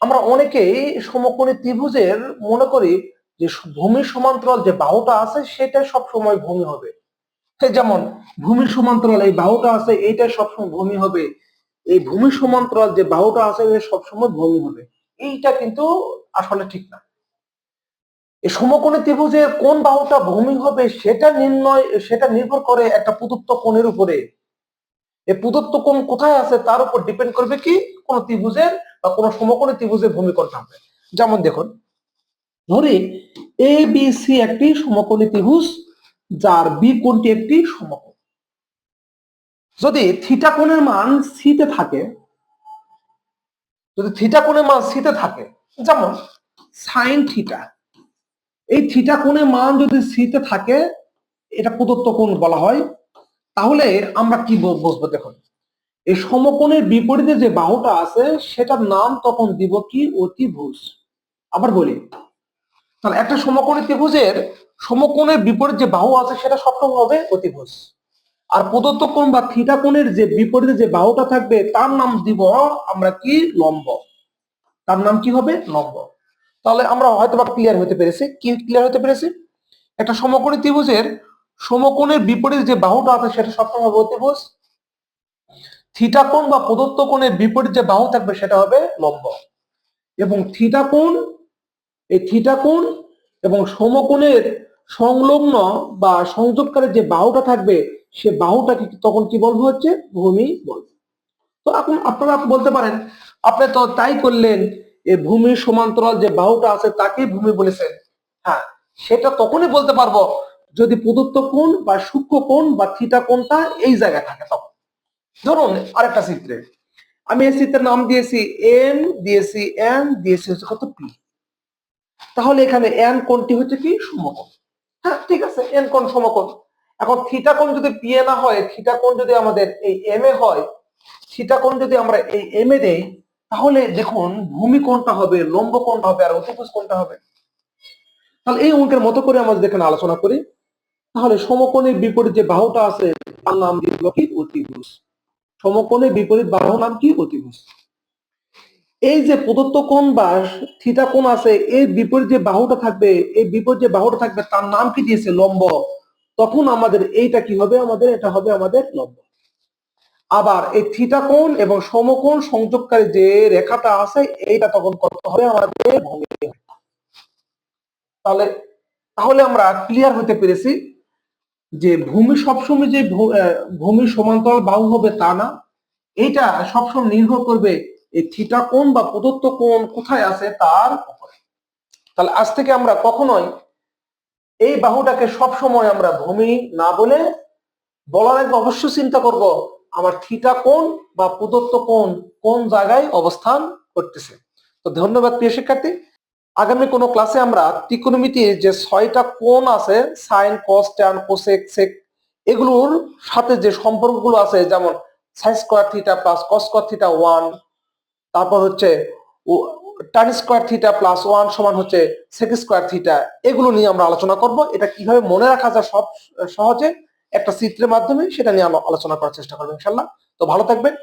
আমরা অনেকেই সমকোণী ত্রিভুজের মনে করি যে ভূমি সমান্তরাল যে বাহুটা আছে সেটা সব সময় ভূমি হবে। যেমন ভূমি সমান্তরাল এই বাহুটা আছে, এইটা সবসময় ভূমি হবে। এই ভূমি সমান্তরাল যে বাহুটা আছে এটা সবসময় ভূমি হবে। এইটা কিন্তু আসলে ঠিক না। এই সমকোণী ত্রিভুজের কোন বাহুটা ভূমি হবে সেটা নির্ণয়, সেটা নির্ভর করে একটা প্রদত্ত কোণের উপরে। এই প্রদত্ত কোণ কোথায় আছে তার উপর ডিপেন্ড করবে কি? কোন ত্রিভুজের বা কোন সমকোণী ত্রিভুজের ভূমি কোনটা হবে। যেমন দেখুন ধরি এ বি সি একটি সমকোণী ত্রিভুজ, যার বি কোণটি একটি সমকোণ। যদি থিটা কোণের মান সিতে থাকে, যদি থিটা কোণের মান সিতে থাকে, যেমন সাইন থিটা এই থিটা কোণের মান যদি সিতে থাকে, এটা প্রদত্ত কোণ বলা হয় তাহলে আমরা কি বুঝব দেখুন। এই সমকোণের বিপরীতে যে বাহুটা আছে, সেটার নাম তখন দিব কি? অতিভুজ। আবার বলি, তাহলে একটা সমকোণী ত্রিভুজের সমকোণের বিপরীত যে বাহু আছে, সেটা সবসময় হবে অতিভুজ। আর প্রদত্ত কোণ বা থিটা কোণের যে বিপরীতে যে বাহুটা থাকবে, তার নাম দিব আমরা কি? লম্ব। তার নাম কি হবে? লম্ব। তাহলে আমরা হয়তো বা ক্লিয়ার হতে পেরেছি। কি ক্লিয়ার হতে পেরেছি? একটা সমকোণী ত্রিভুজের সমকোণের বিপরীত যে বাহুটা আছে সেটা সবসময় হবে অতিভুজ থিটা কোণ বা প্রদত্ত কোণের বিপরীত যে বাহু থাকবে সেটা হবে লম্ব। এবং থিটা কোণ এই থিটা কোণ এবং সমকোণের সংলগ্ন বা সংযোগকারী যে বাহুটা থাকবে, সে বাহুটাকে তখন কি বলব হচ্ছে? ভূমি বলব। তো এখন আপনারা বলতে পারেন, আপনি তো তাই করলেন এই ভূমি সমান্তরাল যে বাহুটা আছে তাকেই ভূমি বলেছেন। হ্যাঁ সেটা তখনই বলতে পারব যদি প্রদত্ত কোণ বা সূক্ষ্ম কোণ বা থিটা কোণটা এই জায়গায় থাকে, তখন। ধরুন আরেকটা চিত্রে। আমি এই চিত্রের নাম দিয়েছি এম দিয়েছি এন দিয়েছি হচ্ছে কত পি তাহলে এখানে এন কোণটি হচ্ছে কি? সমকোণ। হ্যাঁ ঠিক আছে এন কোণ সমকোণ। এখন থিটা কোণ যদি পি এ না হয়, থিটা কোণ যদি আমাদের এই এম এ হয়, থিটা কোণ যদি আমরা এই এম এ দেই, তাহলে দেখুন ভূমি কোণটা হবে, লম্ব কোণটা হবে আর অতিভুজ কোণটা হবে। তাহলে এই অঙ্কের মতো করে আমরা আলোচনা করি তাহলে সমকোণের বিপরীত যে বাহুটা আছে, তার নাম দিব কি? অতিভুজ। সমকোণের বিপরীত বাহু নাম কি? অতিভুজ। এই যে প্রদত্ত কোণ বা থিটা কোণ আছে, এর বিপরীত যে বাহুটা থাকবে, এই বিপরীত যে বাহুটা থাকবে, তার নাম কি দিয়েছে? লম্ব। তখন আমাদের এইটা কি হবে আমাদের? এটা হবে আমাদের লম্ব। আবার এই থিটা কোণ এবং সমকোণ সংযোগকারী যে রেখাটা আছে, এইটা তখন কত হবে? আমাদের ভূমি তাহলে তাহলে আমরা ক্লিয়ার হতে পেরেছি। যে ভূমি সবসময় যে ভূমি সমান্তরাল বাহু হবে তা না। এইটা সবসময় নির্ভর করবে এই থিটা কোণ বা প্রদত্ত কোণ কোথায় আছে তার তাহলে আজ থেকে আমরা কখনোই এই বাহুটাকে সবসময় আমরা ভূমি না বলে বলার আগে অবশ্যই চিন্তা করব আমার থিটা কোণ বা প্রদত্ত কোণ কোন জায়গায় অবস্থান করতেছে। তো ধন্যবাদ প্রিয় শিক্ষার্থী। আগামী কোনো ক্লাসে আমরা ত্রিকোণমিতির যে ছয়টা কোণ আছে sine cos tan cosec sec এগুলোর সাথে যে সম্পর্কগুলো আছে, যেমন sine square theta plus cos square theta one তারপর হচ্ছে টান স্কোয়ার থিটা প্লাস ওয়ান সমান হচ্ছে সেক স্কোয়ার থিটা এগুলো নিয়ে আমরা আলোচনা করব। এটা কীভাবে মনে রাখা যায় সব, সহজে, একটা চিত্রের মাধ্যমে, সেটা নিয়ে আমরা আলোচনা করার চেষ্টা করব ইনশাল্লাহ তো ভালো থাকবেন।